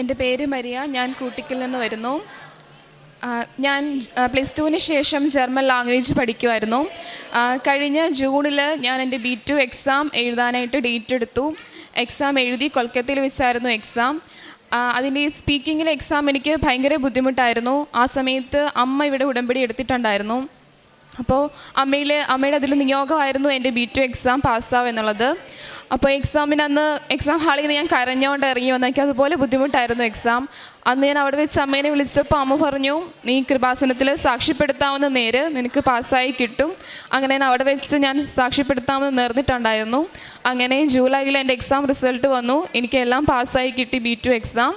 എന്റെ പേര് മരിയ. ഞാൻ കൂട്ടിക്കിൽ നിന്ന് വരുന്നു. ഞാൻ പ്ലസ് ടുവിന് ശേഷം ജർമ്മൻ ലാംഗ്വേജ് പഠിക്കുമായിരുന്നു കഴിഞ്ഞ ജൂണിൽ ഞാൻ എന്റെ ബി ടു എക്സാം എഴുതാനായിട്ട് ഡേറ്റ് എടുത്തു. എക്സാം എഴുതി കൊൽക്കത്തയിൽ വെച്ചായിരുന്നു എക്സാം. അതിന്റെ സ്പീക്കിങ്ങിലെ എക്സാം എനിക്ക് ഭയങ്കര ബുദ്ധിമുട്ടായിരുന്നു. ആ സമയത്ത് അമ്മ ഇവിടെ ഉടമ്പടി എടുത്തിട്ടുണ്ടായിരുന്നു. അപ്പോൾ അമ്മയിൽ അമ്മയുടെ അതിൽ നിയോഗമായിരുന്നു എന്റെ ബി ടു എക്സാം പാസ്സാവെന്നുള്ളത് എന്നുള്ളത്. അപ്പോൾ എക്സാമിന് അന്ന് എക്സാം ഹാളിൽ നിന്ന് ഞാൻ കരഞ്ഞുകൊണ്ട് ഇറങ്ങി വന്നു എനിക്ക് അതുപോലെ ബുദ്ധിമുട്ടായിരുന്നു എക്സാം അന്ന് ഞാൻ അവിടെ വെച്ച് അമ്മേനെ വിളിച്ചപ്പോൾ അമ്മ പറഞ്ഞു നീ കൃപാസനത്തിൽ സാക്ഷ്യപ്പെടുത്താവുന്ന നേര് നിനക്ക് പാസ്സായി കിട്ടും. അങ്ങനെ ഞാൻ അവിടെ വെച്ച് ഞാൻ സാക്ഷ്യപ്പെടുത്താമെന്ന് നേർന്നിട്ടുണ്ടായിരുന്നു. അങ്ങനെ ജൂലൈയിൽ എന്റെ എക്സാം റിസൾട്ട് വന്നു. എനിക്കെല്ലാം പാസ്സായി കിട്ടി ബി ടു എക്സാം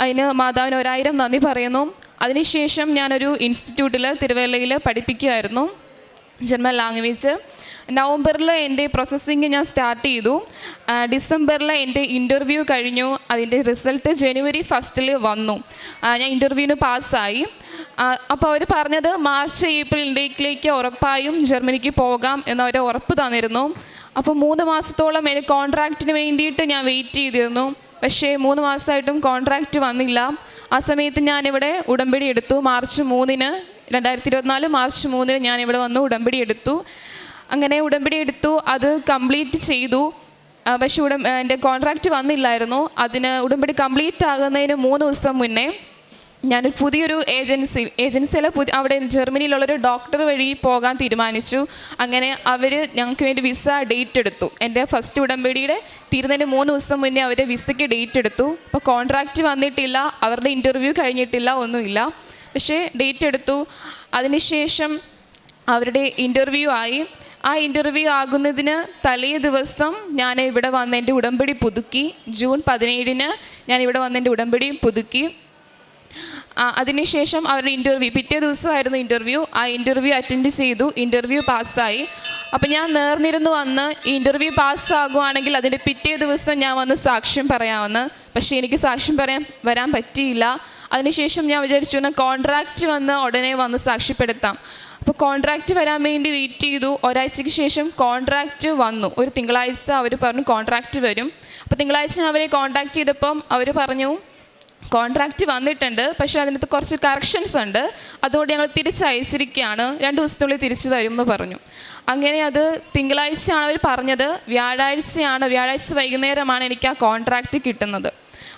അതിന് മാതാവിന് ഒരായിരം നന്ദി പറയുന്നു. അതിനുശേഷം ഞാനൊരു ഇൻസ്റ്റിറ്റ്യൂട്ടിൽ തിരുവല്ലയിൽ പഠിപ്പിക്കുമായിരുന്നു ജർമ്മൻ ലാംഗ്വേജ്. നവംബറിൽ എന്റെ പ്രോസസ്സിങ് ഞാൻ സ്റ്റാർട്ട് ചെയ്തു. ഡിസംബറിൽ എന്റെ ഇന്റർവ്യൂ കഴിഞ്ഞു. അതിന്റെ റിസൾട്ട് ജനുവരി ഫസ്റ്റിൽ വന്നു. ഞാൻ ഇന്റർവ്യൂവിന് പാസ്സായി അപ്പോൾ അവർ പറഞ്ഞത് മാർച്ച് ഏപ്രിൽ ഇൻഡേക്കിലേക്ക് ഉറപ്പായും ജർമ്മനിക്ക് പോകാം എന്നവർ ഉറപ്പ് തന്നിരുന്നു. അപ്പോൾ മൂന്ന് മാസത്തോളം എനിക്ക് കോൺട്രാക്റ്റിന് വേണ്ടിയിട്ട് ഞാൻ വെയിറ്റ് ചെയ്തിരുന്നു. പക്ഷേ മൂന്ന് മാസമായിട്ടും കോൺട്രാക്റ്റ് വന്നില്ല. ആ സമയത്ത് ഞാനിവിടെ ഉടമ്പടി എടുത്തു. മാർച്ച് മൂന്നിന് രണ്ടായിരത്തി ഇരുപത്തിനാല് മാർച്ച് മൂന്നിന് ഞാനിവിടെ വന്ന് ഉടമ്പടി എടുത്തു. അങ്ങനെ ഉടമ്പടി എടുത്തു അത് കംപ്ലീറ്റ് ചെയ്തു. പക്ഷേ ഉടം എന്റെ കോൺട്രാക്റ്റ് വന്നില്ലായിരുന്നു. അതിന് ഉടമ്പടി കംപ്ലീറ്റ് ആകുന്നതിന് മൂന്ന് ദിവസം മുന്നേ ഞാനൊരു പുതിയൊരു ഏജൻസി ഏജൻസിയിലെ പുതിയ അവിടെ ജർമ്മനിയിലുള്ളൊരു ഡോക്ടർ വഴി പോകാൻ തീരുമാനിച്ചു. അങ്ങനെ അവർ ഞങ്ങൾക്ക് വേണ്ടി വിസ ഡേറ്റ് എടുത്തു. എന്റെ ഫസ്റ്റ് ഉടമ്പടിയുടെ തീരുന്നതിന് മൂന്ന് ദിവസം മുന്നേ അവർ വിസയ്ക്ക് ഡേറ്റ് എടുത്തു. അപ്പോൾ കോൺട്രാക്റ്റ് വന്നിട്ടില്ല അവരുടെ ഇന്റർവ്യൂ കഴിഞ്ഞിട്ടില്ല ഒന്നുമില്ല. പക്ഷേ ഡേറ്റ് എടുത്തു. അതിനുശേഷം അവരുടെ ഇന്റർവ്യൂ ആയി. ആ ഇന്റർവ്യൂ ആകുന്നതിന് തലേ ദിവസം ഞാൻ ഇവിടെ വന്ന് എന്റെ ഉടമ്പടി പുതുക്കി. ജൂൺ പതിനേഴിന് ഞാൻ ഇവിടെ വന്ന് എന്റെ ഉടമ്പടി പുതുക്കി. അതിനുശേഷം അവരുടെ ഇന്റർവ്യൂ പിറ്റേ ദിവസമായിരുന്നു ഇന്റർവ്യൂ ആ ഇന്റർവ്യൂ അറ്റൻഡ് ചെയ്തു. ഇന്റർവ്യൂ പാസ്സായി. അപ്പം ഞാൻ നേർന്നിരുന്നു വന്ന് ഈ ഇന്റർവ്യൂ പാസ്സാകുവാണെങ്കിൽ അതിന്റെ പിറ്റേ ദിവസം ഞാൻ വന്ന് സാക്ഷ്യം പറയാമെന്ന്. പക്ഷേ എനിക്ക് സാക്ഷ്യം പറയാൻ വരാൻ പറ്റിയില്ല. അതിനുശേഷം ഞാൻ വിചാരിച്ചു കോൺട്രാക്റ്റ് വന്ന് ഉടനെ വന്ന് സാക്ഷ്യപ്പെടുത്താം. അപ്പോൾ കോൺട്രാക്റ്റ് വരാൻ വേണ്ടി വെയിറ്റ് ചെയ്തു. ഒരാഴ്ചയ്ക്ക് ശേഷം കോൺട്രാക്റ്റ് വന്നു. ഒരു തിങ്കളാഴ്ച അവർ പറഞ്ഞു കോൺട്രാക്റ്റ് വരും. അപ്പോൾ തിങ്കളാഴ്ച അവരെ കോൺടാക്റ്റ് ചെയ്തപ്പം അവർ പറഞ്ഞു കോൺട്രാക്റ്റ് വന്നിട്ടുണ്ട് പക്ഷേ അതിനകത്ത് കുറച്ച് കറക്ഷൻസ് ഉണ്ട്. അതുകൊണ്ട് ഞങ്ങൾ തിരിച്ചയച്ചിരിക്കുകയാണ്. രണ്ട് ദിവസത്തിനുള്ളിൽ തിരിച്ചു തരും എന്ന് പറഞ്ഞു. അങ്ങനെ അത് തിങ്കളാഴ്ചയാണ് അവർ പറഞ്ഞത്. വ്യാഴാഴ്ചയാണ് വ്യാഴാഴ്ച വൈകുന്നേരമാണ് എനിക്ക് ആ കോൺട്രാക്റ്റ് കിട്ടുന്നത്.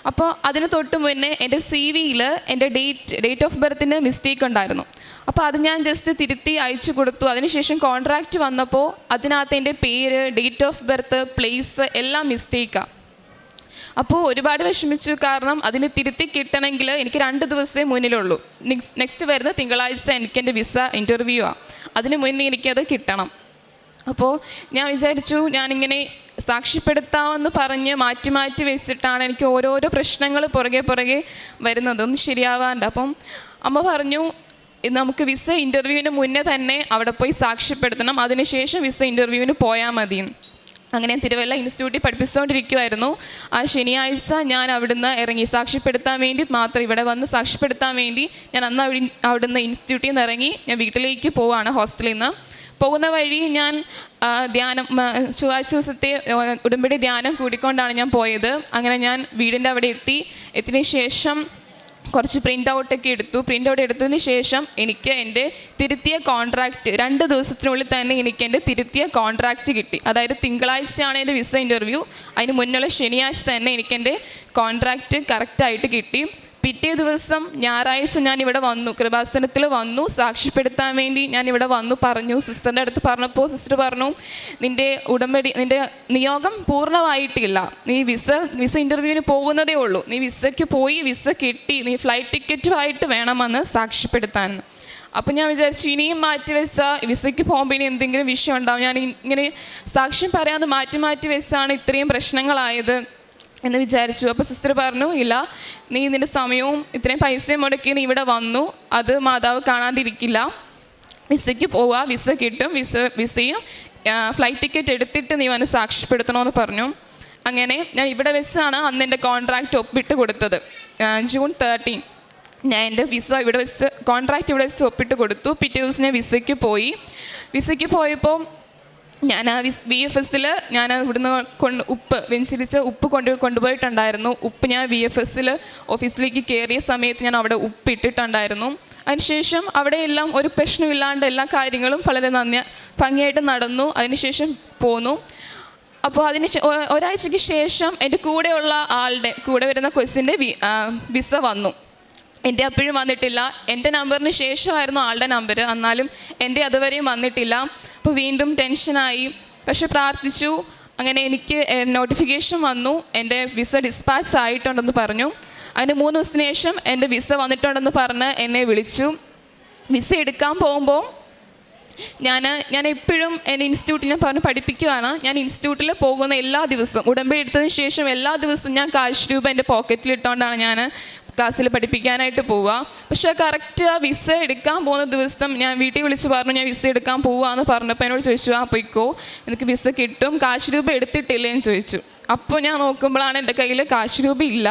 അപ്പോൾ അതിന് തൊട്ട് മുന്നേ എന്റെ സി വിയിൽ എന്റെ ഡേറ്റ് ഡേറ്റ് ഓഫ് ബർത്തിന് മിസ്റ്റേക്ക് ഉണ്ടായിരുന്നു. അപ്പോൾ അത് ഞാൻ ജസ്റ്റ് തിരുത്തി അയച്ചു കൊടുത്തു. അതിനുശേഷം കോൺട്രാക്റ്റ് വന്നപ്പോൾ അതിനകത്ത് എന്റെ പേര് ഡേറ്റ് ഓഫ് ബർത്ത് പ്ലേസ് എല്ലാം മിസ്റ്റേക്കാണ് അപ്പോൾ ഒരുപാട് വിഷമിച്ചു. കാരണം അതിന് തിരുത്തി കിട്ടണമെങ്കിൽ എനിക്ക് രണ്ട് ദിവസമേ മുന്നിലുള്ളൂ. നെക്സ്റ്റ് വരുന്ന തിങ്കളാഴ്ച എനിക്ക് എന്റെ വിസ ഇന്റർവ്യൂ ആണ് അതിന് മുന്നേ എനിക്കത് കിട്ടണം. അപ്പോൾ ഞാൻ വിചാരിച്ചു ഞാനിങ്ങനെ സാക്ഷ്യപ്പെടുത്താമെന്ന് പറഞ്ഞ് മാറ്റി മാറ്റി വെച്ചിട്ടാണ് എനിക്ക് ഓരോരോ പ്രശ്നങ്ങൾ പുറകെ പുറകെ വരുന്നത്. ഒന്ന് ശരിയാവാണ്ട്. അപ്പം അമ്മ പറഞ്ഞു നമുക്ക് വിസ ഇന്റർവ്യൂവിന് മുന്നേ തന്നെ അവിടെ പോയി സാക്ഷ്യപ്പെടുത്തണം. അതിനുശേഷം വിസ ഇന്റർവ്യൂവിന് പോയാൽ മതി. അങ്ങനെ തിരുവല്ല ഇൻസ്റ്റിറ്റ്യൂട്ടിൽ പഠിപ്പിച്ചുകൊണ്ടിരിക്കുമായിരുന്നു ആ ശനിയാഴ്ച ഞാൻ അവിടുന്ന് ഇറങ്ങി. സാക്ഷ്യപ്പെടുത്താൻ വേണ്ടി മാത്രം ഇവിടെ വന്ന് സാക്ഷ്യപ്പെടുത്താൻ വേണ്ടി ഞാൻ അന്ന് അവിടെ അവിടുന്ന് ഇൻസ്റ്റിറ്റ്യൂട്ടിൽ നിന്ന് ഇറങ്ങി ഞാൻ വീട്ടിലേക്ക് പോവാണ് ഹോസ്റ്റലിൽ നിന്ന്. പോകുന്ന വഴി ഞാൻ ധ്യാനം ചൊവ്വാഴ്ച ദിവസത്തെ ഉടമ്പടി ധ്യാനം കൂടിക്കൊണ്ടാണ് ഞാൻ പോയത്. അങ്ങനെ ഞാൻ വീടിന്റെ അവിടെ എത്തി. എത്തിയതിന് ശേഷം കുറച്ച് പ്രിന്റ് ഔട്ടൊക്കെ എടുത്തു. പ്രിന്റ് ഔട്ട് എടുത്തതിന് ശേഷം എനിക്ക് എന്റെ തിരുത്തിയ കോൺട്രാക്റ്റ് രണ്ട് ദിവസത്തിനുള്ളിൽ തന്നെ എനിക്ക് എന്റെ തിരുത്തിയ കോൺട്രാക്റ്റ് കിട്ടി. അതായത് തിങ്കളാഴ്ചയാണ് എന്റെ വിസ ഇന്റർവ്യൂ അതിന് മുന്നുള്ള ശനിയാഴ്ച തന്നെ എനിക്ക് എന്റെ കോൺട്രാക്റ്റ് കറക്റ്റായിട്ട് കിട്ടി. പിറ്റേ ദിവസം ഞായറാഴ്ച ഞാൻ ഇവിടെ വന്നു. കൃപാസനത്തിൽ വന്നു. സാക്ഷ്യപ്പെടുത്താൻ വേണ്ടി ഞാൻ ഇവിടെ വന്നു പറഞ്ഞു. സിസ്റ്ററിന്റെ അടുത്ത് പറഞ്ഞപ്പോൾ സിസ്റ്റർ പറഞ്ഞു നിന്റെ ഉടമ്പടി നിന്റെ നിയോഗം പൂർണമായിട്ടില്ല. നീ വിസ വിസ ഇന്റർവ്യൂവിന് പോകുന്നതേ ഉള്ളൂ. നീ വിസയ്ക്ക് പോയി വിസ കിട്ടി. നീ ഫ്ലൈറ്റ് ടിക്കറ്റുമായിട്ട് വേണമെന്ന് സാക്ഷ്യപ്പെടുത്താൻ. അപ്പം ഞാൻ വിചാരിച്ചു ഇനിയും മാറ്റി വെച്ചാൽ വിസയ്ക്ക് പോകുമ്പോൾ ഇനി എന്തെങ്കിലും വിഷയം ഉണ്ടാവും. ഞാൻ ഇങ്ങനെ സാക്ഷ്യം പറയാതെ മാറ്റി മാറ്റി വെച്ചാണ് ഇത്രയും പ്രശ്നങ്ങളായത്. എന്ന് വിചാരിച്ചു. അപ്പോൾ സിസ്റ്റർ പറഞ്ഞു ഇല്ല നീ നിന്റെ സമയവും ഇത്രയും പൈസയും മുടക്കി നീ ഇവിടെ വന്നു. അത് മാതാവ് കാണാണ്ടിരിക്കില്ല വിസയ്ക്ക് പോവാ വിസ കിട്ടും വിസ വിസയും ഫ്ലൈറ്റ് ടിക്കറ്റ് എടുത്തിട്ട് നീ വന്ന് സാക്ഷ്യപ്പെടുത്തണമെന്ന് പറഞ്ഞു. അങ്ങനെ ഞാൻ ഇവിടെ വെച്ചാണ് അന്ന് എന്റെ കോൺട്രാക്റ്റ് ഒപ്പിട്ട് കൊടുത്തത്. ജൂൺ തേർട്ടീൻ ഞാൻ എന്റെ വിസ ഇവിടെ വെച്ച് കോൺട്രാക്റ്റ് ഇവിടെ വെച്ച് ഒപ്പിട്ട് കൊടുത്തു. പിറ്റേ ദിവസം ഞാൻ വിസയ്ക്ക് പോയി. വിസയ്ക്ക് പോയപ്പോൾ ഞാൻ ആ വിസ് വി എഫ് എസിൽ ഞാൻ ഇവിടുന്ന് കൊണ്ട് ഉപ്പ് വെഞ്ചരിച്ച് ഉപ്പ് കൊണ്ട് കൊണ്ടുപോയിട്ടുണ്ടായിരുന്നു. ഉപ്പ് ഞാൻ വി എഫ് എസിൽ ഓഫീസിലേക്ക് കയറിയ സമയത്ത് ഞാൻ അവിടെ ഉപ്പ് ഇട്ടിട്ടുണ്ടായിരുന്നു അതിനുശേഷം അവിടെയെല്ലാം ഒരു പ്രശ്നമില്ലാണ്ട് എല്ലാ കാര്യങ്ങളും വളരെ നന്ദി ഭംഗിയായിട്ട് നടന്നു. അതിനുശേഷം പോന്നു. അപ്പോൾ അതിന് ഒരാഴ്ചയ്ക്ക് ശേഷം എന്റെ കൂടെയുള്ള ആളുടെ കൂടെ വരുന്ന കൊച്ചിന്റെ വിസ വന്നു. എന്റെ അപ്പോഴും വന്നിട്ടില്ല. എന്റെ നമ്പറിന് ശേഷമായിരുന്നു ആളുടെ നമ്പർ എന്നാലും എന്റെ അതുവരെയും വന്നിട്ടില്ല. അപ്പോൾ വീണ്ടും ടെൻഷനായി. പക്ഷെ പ്രാർത്ഥിച്ചു. അങ്ങനെ എനിക്ക് നോട്ടിഫിക്കേഷൻ വന്നു. എന്റെ വിസ ഡിസ്പാച്ച് ആയിട്ടുണ്ടെന്ന് പറഞ്ഞു. അതിന് മൂന്ന് ദിവസത്തിന് ശേഷം എന്റെ വിസ വന്നിട്ടുണ്ടെന്ന് പറഞ്ഞ് എന്നെ വിളിച്ചു. വിസ എടുക്കാൻ പോകുമ്പോൾ ഞാൻ ഞാൻ എപ്പോഴും എന്റെ ഇൻസ്റ്റിറ്റ്യൂട്ടിൽ ഞാൻ പറഞ്ഞ് പഠിപ്പിക്കുകയാണ് ഞാൻ ഇൻസ്റ്റിറ്റ്യൂട്ടിൽ പോകുന്ന എല്ലാ ദിവസവും ഉടമ്പടി എടുത്തതിന് ശേഷം എല്ലാ ദിവസവും ഞാൻ കാശ് രൂപ എന്റെ പോക്കറ്റിൽ ഇട്ടുകൊണ്ടാണ് ഞാൻ ക്ലാസ്സിൽ പഠിപ്പിക്കാനായിട്ട് പോവുക. പക്ഷേ കറക്റ്റ് ആ വിസ എടുക്കാൻ പോകുന്ന ദിവസം ഞാൻ വീട്ടിൽ വിളിച്ച് പറഞ്ഞു ഞാൻ വിസ എടുക്കാൻ പോവാന്ന് പറഞ്ഞപ്പോൾ എന്നോട് ചോദിച്ചു ആ പൊയ്ക്കോ. എനിക്ക് വിസ കിട്ടും. കാശ് രൂപ എടുത്തിട്ടില്ലേന്ന് ചോദിച്ചു. അപ്പോൾ ഞാൻ നോക്കുമ്പോഴാണ് എന്റെ കയ്യിൽ കാശ് രൂപ ഇല്ല.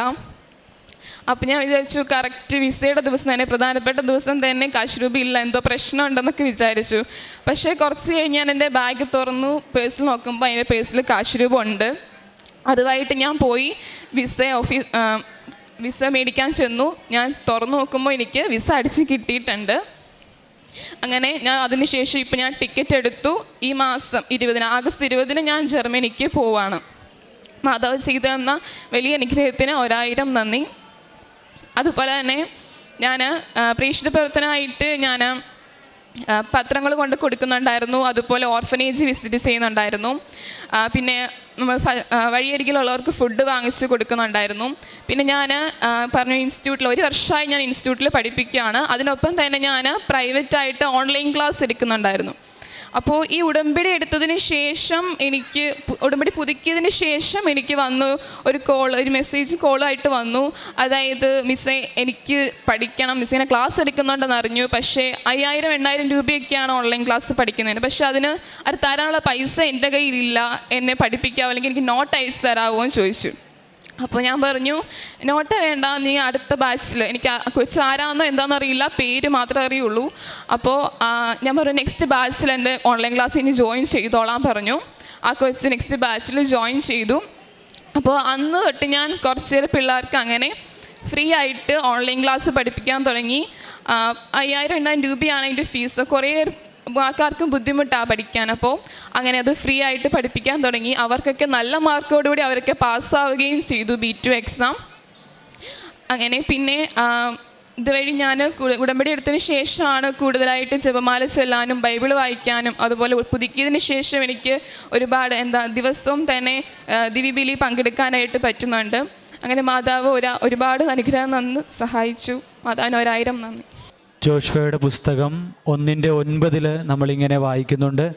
അപ്പം ഞാൻ വിചാരിച്ചു കറക്റ്റ് വിസയുടെ ദിവസം തന്നെ പ്രധാനപ്പെട്ട ദിവസം തന്നെ കാശ് രൂപ ഇല്ല. എന്തോ പ്രശ്നം ഉണ്ടെന്നൊക്കെ വിചാരിച്ചു. പക്ഷേ കുറച്ച് കഴിഞ്ഞ് ഞാൻ എന്റെ ബാഗ് തുറന്നു. പേഴ്സിൽ നോക്കുമ്പോൾ അതിന്റെ പേഴ്സിൽ കാശ് രൂപ ഉണ്ട്. അതുമായിട്ട് ഞാൻ പോയി വിസ ഓഫീസ് വിസ മേടിക്കാൻ ചെന്നു. ഞാൻ തുറന്നു നോക്കുമ്പോൾ എനിക്ക് വിസ അടിച്ച് കിട്ടിയിട്ടുണ്ട്. അങ്ങനെ ഞാൻ അതിനുശേഷം ഇപ്പം ഞാൻ ടിക്കറ്റ് എടുത്തു. ഈ മാസം ഇരുപതിന് ആഗസ്റ്റ് ഇരുപതിന് ഞാൻ ജർമ്മനിക്ക് പോവാണ്. മാതാവ് ചെയ്തു തന്ന വലിയ അനുഗ്രഹത്തിന് ഒരായിരം നന്ദി. അതുപോലെ തന്നെ ഞാൻ പ്രേക്ഷിത പ്രവർത്തനമായിട്ട് ഞാൻ പത്രങ്ങൾ കൊണ്ട് കൊടുക്കുന്നുണ്ടായിരുന്നു. അതുപോലെ ഓർഫനേജ് വിസിറ്റ് ചെയ്യുന്നുണ്ടായിരുന്നു. പിന്നെ നമ്മൾ വഴിയരികിലുള്ളവർക്ക് ഫുഡ് വാങ്ങിച്ചു കൊടുക്കുന്നുണ്ടായിരുന്നു. പിന്നെ ഞാൻ പറഞ്ഞ ഇൻസ്റ്റിറ്റ്യൂട്ടിൽ ഒരു വർഷമായി ഞാൻ ഇൻസ്റ്റിറ്റ്യൂട്ടിൽ പഠിപ്പിക്കുകയാണ്. അതിനൊപ്പം തന്നെ ഞാൻ പ്രൈവറ്റായിട്ട് ഓൺലൈൻ ക്ലാസ് എടുക്കുന്നുണ്ടായിരുന്നു. അപ്പോൾ ഈ ഉടമ്പടി എടുത്തതിന് ശേഷം എനിക്ക് ഉടമ്പടി പുതുക്കിയതിന് ശേഷം എനിക്ക് വന്നു ഒരു കോൾ ഒരു മെസ്സേജ് കോളായിട്ട് വന്നു. അതായത് മിസ്സേ എനിക്ക് പഠിക്കണം മിസ്സിനെ ക്ലാസ് എടുക്കുന്നുണ്ടെന്ന് അറിഞ്ഞു. പക്ഷേ അയ്യായിരം എണ്ണായിരം രൂപയൊക്കെയാണ് ഓൺലൈൻ ക്ലാസ് പഠിക്കുന്നതിന്. പക്ഷേ അതിന് അത് തരാനുള്ള പൈസ എന്റെ കയ്യിലില്ല. എന്നെ പഠിപ്പിക്കാവോ അല്ലെങ്കിൽ എനിക്ക് നോട്ട് അയച്ച് തരാമോ എന്ന് ചോദിച്ചു. അപ്പോൾ ഞാൻ പറഞ്ഞു നോട്ട് വേണ്ട നീ അടുത്ത ബാച്ചിൽ എനിക്ക് കൊച്ച് ആരാന്നോ എന്താണെന്ന് അറിയില്ല പേര് മാത്രമേ അറിയുള്ളൂ. അപ്പോൾ ഞാൻ പറഞ്ഞു നെക്സ്റ്റ് ബാച്ചിൽ എന്റെ ഓൺലൈൻ ക്ലാസ് ഇനി ജോയിൻ ചെയ്തോളാം പറഞ്ഞു. ആ കൊച്ച് നെക്സ്റ്റ് ബാച്ചിൽ ജോയിൻ ചെയ്തു. അപ്പോൾ അന്ന് തൊട്ട് ഞാൻ കുറച്ച് ചില പിള്ളേർക്ക് അങ്ങനെ ഫ്രീ ആയിട്ട് ഓൺലൈൻ ക്ലാസ് പഠിപ്പിക്കാൻ തുടങ്ങി. അയ്യായിരം എണ്ണായിരം രൂപയാണ് അതിന്റെ ഫീസ് കുറേ ആൾക്കാർക്കും ബുദ്ധിമുട്ടാണ് പഠിക്കാൻ. അപ്പോൾ അങ്ങനെ അത് ഫ്രീ ആയിട്ട് പഠിപ്പിക്കാൻ തുടങ്ങി. അവർക്കൊക്കെ നല്ല മാർക്കോടുകൂടി അവരൊക്കെ പാസ്സാവുകയും ചെയ്തു ബി ടു എക്സാം അങ്ങനെ പിന്നെ ഇതുവഴി ഞാൻ ഉടമ്പടി എടുത്തതിന് ശേഷമാണ് കൂടുതലായിട്ട് ജപമാല ചൊല്ലാനും ബൈബിൾ വായിക്കാനും അതുപോലെ പുതുക്കിയതിന് ശേഷം എനിക്ക് ഒരുപാട് എന്താ ദിവസവും തന്നെ ആ, ദിവ്യബലി പങ്കെടുക്കാനായിട്ട് പറ്റുന്നുണ്ട്. അങ്ങനെ മാതാവ് ഒരു ഒരുപാട് അനുഗ്രഹം നന്ന് സഹായിച്ചു. മാതാവിന് ഒരായിരം നന്ദി. ജോഷ്വയുടെ പുസ്തകം ഒന്നിന്റെ ഒൻപതിൽ നമ്മളിങ്ങനെ വായിക്കുന്നുണ്ട്.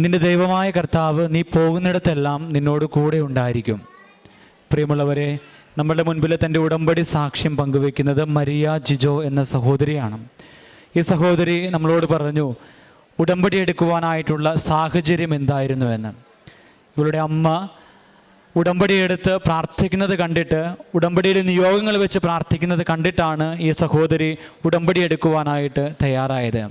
നിന്റെ ദൈവമായ കർത്താവ് നീ പോകുന്നിടത്തെല്ലാം നിന്നോട് കൂടെ ഉണ്ടായിരിക്കും. പ്രിയമുള്ളവരെ നമ്മളുടെ മുൻപിൽ തന്റെ ഉടമ്പടി സാക്ഷ്യം പങ്കുവെക്കുന്നത് മരിയ ജിജോ എന്ന സഹോദരിയാണ്. ഈ സഹോദരി നമ്മളോട് പറഞ്ഞു ഉടമ്പടി എടുക്കുവാനായിട്ടുള്ള സാഹചര്യം എന്തായിരുന്നു? എന്ന്. ഇവളുടെ അമ്മ ഉടമ്പടി എടുത്ത് പ്രാർത്ഥിക്കുന്നത് കണ്ടിട്ട് ഉടമ്പടിയിൽ നിയോഗങ്ങൾ വെച്ച് പ്രാർത്ഥിക്കുന്നത് കണ്ടിട്ടാണ് ഈ സഹോദരി ഉടമ്പടി എടുക്കുവാനായിട്ട് തയ്യാറായത്.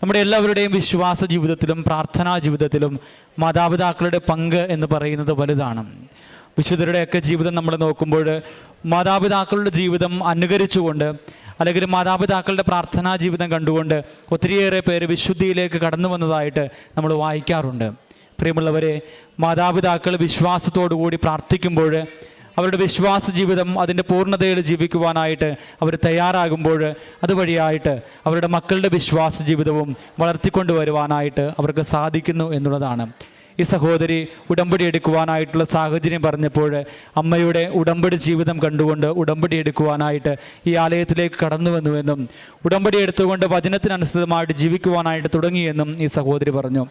നമ്മുടെ എല്ലാവരുടെയും വിശ്വാസ ജീവിതത്തിലും പ്രാർത്ഥനാ ജീവിതത്തിലും മാതാപിതാക്കളുടെ പങ്ക് എന്ന് പറയുന്നത് വലുതാണ്. വിശുദ്ധരുടെയൊക്കെ ജീവിതം നമ്മൾ നോക്കുമ്പോൾ മാതാപിതാക്കളുടെ ജീവിതം അനുകരിച്ചുകൊണ്ട് അല്ലെങ്കിൽ മാതാപിതാക്കളുടെ പ്രാർത്ഥനാ ജീവിതം കണ്ടുകൊണ്ട് ഒത്തിരിയേറെ പേര് വിശുദ്ധിയിലേക്ക് കടന്നു വന്നതായിട്ട് നമ്മൾ വായിക്കാറുണ്ട്. പ്രിയമുള്ളവരെ മാതാപിതാക്കൾ വിശ്വാസത്തോടു കൂടി പ്രാർത്ഥിക്കുമ്പോൾ അവരുടെ വിശ്വാസ ജീവിതം അതിന്റെ പൂർണതയിൽ ജീവിക്കുവാനായിട്ട് അവർ തയ്യാറാകുമ്പോൾ അതുവഴിയായിട്ട് അവരുടെ മക്കളുടെ വിശ്വാസ ജീവിതവും വളർത്തിക്കൊണ്ടുവരുവാനായിട്ട് അവർക്ക് സാധിക്കുന്നു എന്നുള്ളതാണ്. ഈ സഹോദരി ഉടമ്പടി എടുക്കുവാനായിട്ടുള്ള സാഹചര്യം പറഞ്ഞപ്പോൾ അമ്മയുടെ ഉടമ്പടി ജീവിതം കണ്ടുകൊണ്ട് ഉടമ്പടി എടുക്കുവാനായിട്ട് ഈ ആലയത്തിലേക്ക് കടന്നു വന്നുവെന്നും ഉടമ്പടി എടുത്തുകൊണ്ട് വചനത്തിനനുസൃതമായിട്ട് ജീവിക്കുവാനായിട്ട് തുടങ്ങിയെന്നും ഈ സഹോദരി പറഞ്ഞു.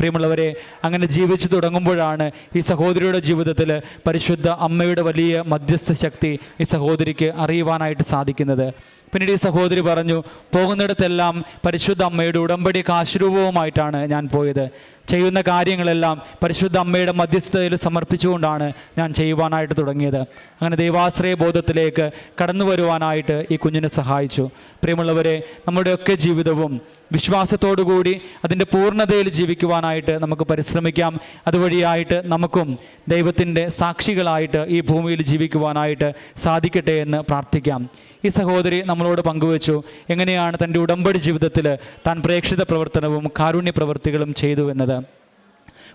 പ്രിയമുള്ളവരെ അങ്ങനെ ജീവിച്ചു തുടങ്ങുമ്പോഴാണ് ഈ സഹോദരിയുടെ ജീവിതത്തിൽ പരിശുദ്ധ അമ്മയുടെ വലിയ മധ്യസ്ഥ ശക്തി ഈ സഹോദരിക്ക് അറിയുവാനായിട്ട് സാധിക്കുന്നത്. പിന്നീട് ഈ സഹോദരി പറഞ്ഞു പോകുന്നിടത്തെല്ലാം പരിശുദ്ധ അമ്മയുടെ ഉടമ്പടി കാശുരൂപവുമായിട്ടാണ് ഞാൻ പോയത്. ചെയ്യുന്ന കാര്യങ്ങളെല്ലാം പരിശുദ്ധ അമ്മയുടെ മധ്യസ്ഥതയിൽ സമർപ്പിച്ചുകൊണ്ടാണ് ഞാൻ ചെയ്യുവാനായിട്ട് തുടങ്ങിയത്. അങ്ങനെ ദൈവാശ്രയ ബോധത്തിലേക്ക് കടന്നു വരുവാനായിട്ട് ഈ കുഞ്ഞിനെ സഹായിച്ചു. പ്രിയമുള്ളവരെ നമ്മുടെയൊക്കെ ജീവിതവും വിശ്വാസത്തോടു കൂടി അതിന്റെ പൂർണതയിൽ ജീവിക്കുവാനായിട്ട് നമുക്ക് പരിശ്രമിക്കാം. അതുവഴിയായിട്ട് നമുക്കും ദൈവത്തിന്റെ സാക്ഷികളായിട്ട് ഈ ഭൂമിയിൽ ജീവിക്കുവാനായിട്ട് സാധിക്കട്ടെ എന്ന് പ്രാർത്ഥിക്കാം. ഈ സഹോദരി നമ്മളോട് പങ്കുവച്ചു. എങ്ങനെയാണ് തന്റെ ഉടമ്പടി ജീവിതത്തിൽ താൻ പ്രേക്ഷിത പ്രവർത്തനവും കാരുണ്യ പ്രവൃത്തികളും ചെയ്തു എന്നത്?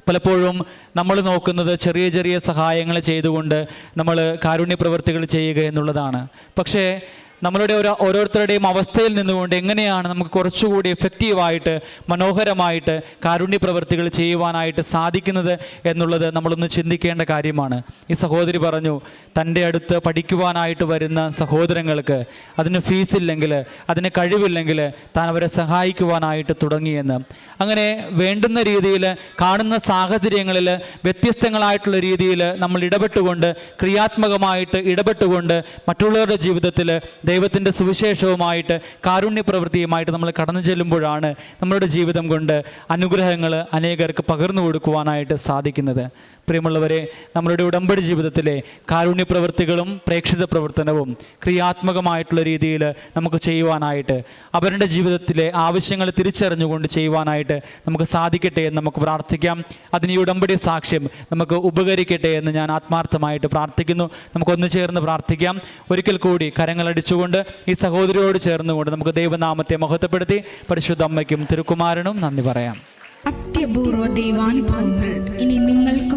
പലപ്പോഴും നമ്മൾ നോക്കുന്നത് ചെറിയ ചെറിയ സഹായങ്ങൾ ചെയ്തുകൊണ്ട് നമ്മൾ കാരുണ്യ പ്രവൃത്തികൾ ചെയ്യുക എന്നുള്ളതാണ്. പക്ഷേ നമ്മളുടെ ഒരു ഓരോരുത്തരുടെയും അവസ്ഥയിൽ നിന്നുകൊണ്ട് എങ്ങനെയാണ് നമുക്ക് കുറച്ചുകൂടി എഫക്റ്റീവായിട്ട് മനോഹരമായിട്ട് കാരുണ്യ പ്രവൃത്തികൾ ചെയ്യുവാനായിട്ട് സാധിക്കുന്നത് എന്നുള്ളത് നമ്മളൊന്ന് ചിന്തിക്കേണ്ട കാര്യമാണ്. ഈ സഹോദരി പറഞ്ഞു തന്റെ അടുത്ത് പഠിക്കുവാനായിട്ട് വരുന്ന സഹോദരങ്ങൾക്ക് അതിന് ഫീസില്ലെങ്കിൽ അതിന് കഴിവില്ലെങ്കിൽ താൻ അവരെ സഹായിക്കുവാനായിട്ട് തുടങ്ങിയെന്ന്. അങ്ങനെ വേണ്ടുന്ന രീതിയിൽ കാണുന്ന സാഹചര്യങ്ങളിൽ വ്യത്യസ്തങ്ങളായിട്ടുള്ള രീതിയിൽ നമ്മൾ ഇടപെട്ടുകൊണ്ട് ക്രിയാത്മകമായിട്ട് ഇടപെട്ടുകൊണ്ട് മറ്റുള്ളവരുടെ ജീവിതത്തിൽ ദൈവത്തിന്റെ സുവിശേഷവുമായിട്ട് കാരുണ്യ പ്രവൃത്തിയുമായിട്ട് നമ്മൾ കടന്നു ചെല്ലുമ്പോഴാണ് നമ്മളുടെ ജീവിതം കൊണ്ട് അനുഗ്രഹങ്ങൾ അനേകർക്ക് പകർന്നു കൊടുക്കുവാനായിട്ട് സാധിക്കുന്നത്. പ്രിയമുള്ളവരെ നമ്മളുടെ ഉടമ്പടി ജീവിതത്തിലെ കാരുണ്യ പ്രവൃത്തികളും പ്രേക്ഷിത പ്രവർത്തനവും ക്രിയാത്മകമായിട്ടുള്ള രീതിയിൽ നമുക്ക് ചെയ്യുവാനായിട്ട് അവരുടെ ജീവിതത്തിലെ ആവശ്യങ്ങൾ തിരിച്ചറിഞ്ഞുകൊണ്ട് ചെയ്യുവാനായിട്ട് നമുക്ക് സാധിക്കട്ടെ എന്ന് നമുക്ക് പ്രാർത്ഥിക്കാം. അതിന് ഈ ഉടമ്പടി സാക്ഷ്യം നമുക്ക് ഉപകരിക്കട്ടെ എന്ന് ഞാൻ ആത്മാർത്ഥമായിട്ട് പ്രാർത്ഥിക്കുന്നു. നമുക്കൊന്ന് ചേർന്ന് പ്രാർത്ഥിക്കാം. ഒരിക്കൽ കൂടി കരങ്ങളടിച്ചുകൊണ്ട് ഈ സഹോദരിയോട് ചേർന്നുകൊണ്ട് നമുക്ക് ദൈവനാമത്തെ മഹത്വപ്പെടുത്തി പരിശുദ്ധ അമ്മയ്ക്കും തിരുക്കുമാരനും നന്ദി പറയാം. അത്യപൂർവ ദൈവാനുഭവങ്ങൾ ഇനി